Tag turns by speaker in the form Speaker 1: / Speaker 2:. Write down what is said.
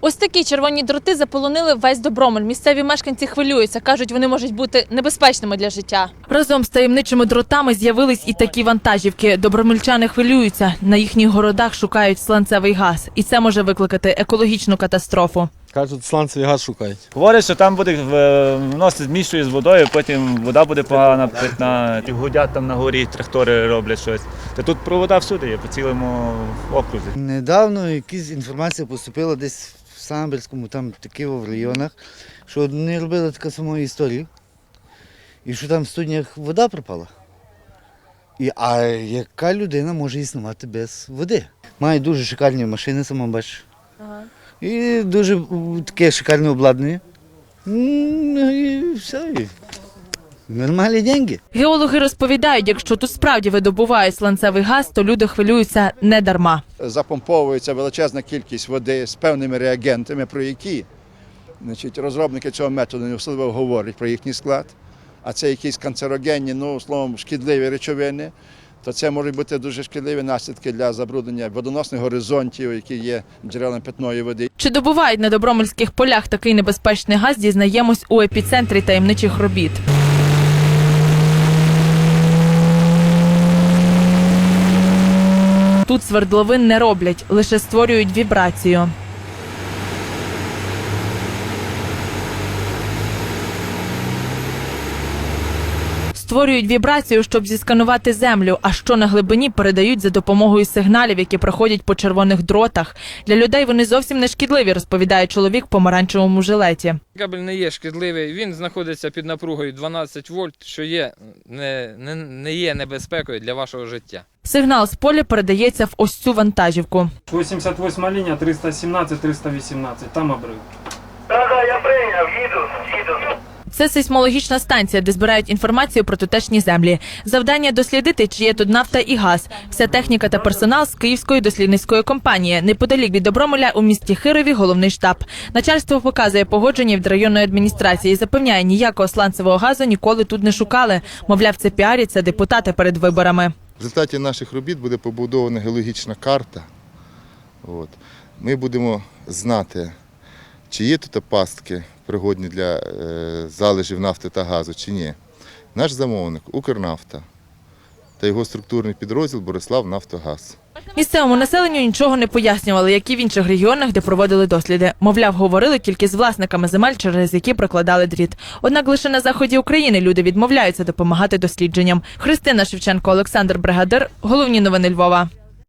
Speaker 1: Ось такі червоні дроти заполонили весь Добромель. Місцеві мешканці хвилюються, кажуть, вони можуть бути небезпечними для життя. Разом з таємничими дротами з'явились і такі вантажівки. Добромельчани хвилюються. На їхніх городах шукають сланцевий газ, і це може викликати екологічну катастрофу.
Speaker 2: Кажуть, сланцевий газ шукають.
Speaker 3: Говорять, що там буде е, вносити змішує з водою, потім вода буде погана, питна. І гудять там на горі, трактори роблять щось. Та тут провода всюди є, по цілому окрузі.
Speaker 4: Недавно якась інформація поступила десь Самбірському, там такі в районах, що вони робили таку саму історію. І що там в студнях вода пропала. І, а яка людина може існувати без води? Має дуже шикарні машини, сама бачиш. І дуже таке шикарне обладнання. Ну і все. Нормальні деньги.
Speaker 1: Геологи розповідають, якщо тут справді видобувають сланцевий газ, то люди хвилюються не дарма.
Speaker 5: запомповується величезна кількість води з певними реагентами, про які значить, розробники цього методу не особливо говорять про їхній склад, а це якісь канцерогенні, ну, словом, шкідливі речовини, то це можуть бути дуже шкідливі наслідки для забруднення водоносних горизонтів, які є джерелом питної води.
Speaker 1: Чи добувають на добромельських полях такий небезпечний газ, дізнаємось у епіцентрі таємничих робіт. Тут свердловин не роблять, лише створюють вібрацію. Створюють вібрацію, щоб зісканувати землю, а що на глибині передають за допомогою сигналів, які проходять по червоних дротах. Для людей вони зовсім не шкідливі, розповідає чоловік в помаранчевому жилеті.
Speaker 6: Кабель не є шкідливий, він знаходиться під напругою 12 вольт, що є не, не, не є небезпекою для вашого життя.
Speaker 1: Сигнал з поля передається в ось цю вантажівку.
Speaker 7: 88 лінія 317-318, там обрив.
Speaker 1: Це сейсмологічна станція, де збирають інформацію про тутешні землі. Завдання дослідити, чи є тут нафта і газ. Вся техніка та персонал з Київської дослідницької компанії. Неподалік від Добромоля у місті Хирові головний штаб. Начальство показує погодження від районної адміністрації. і Запевняє, ніякого сланцевого газу ніколи тут не шукали. Мовляв, це піаряться депутати перед виборами.
Speaker 8: В результаті наших робіт буде побудована геологічна карта. От. Ми будемо знати, чи є тут пастки пригодні для е, залежів нафти та газу, чи ні. Наш замовник Укрнафта та його структурний підрозділ Борислав Нафтогаз.
Speaker 1: Місцевому населенню нічого не пояснювали, як і в інших регіонах, де проводили досліди. Мовляв, говорили тільки з власниками земель, через які прокладали дріт. Однак лише на заході України люди відмовляються допомагати дослідженням. Христина Шевченко, Олександр Бригадир. Головні новини Львова.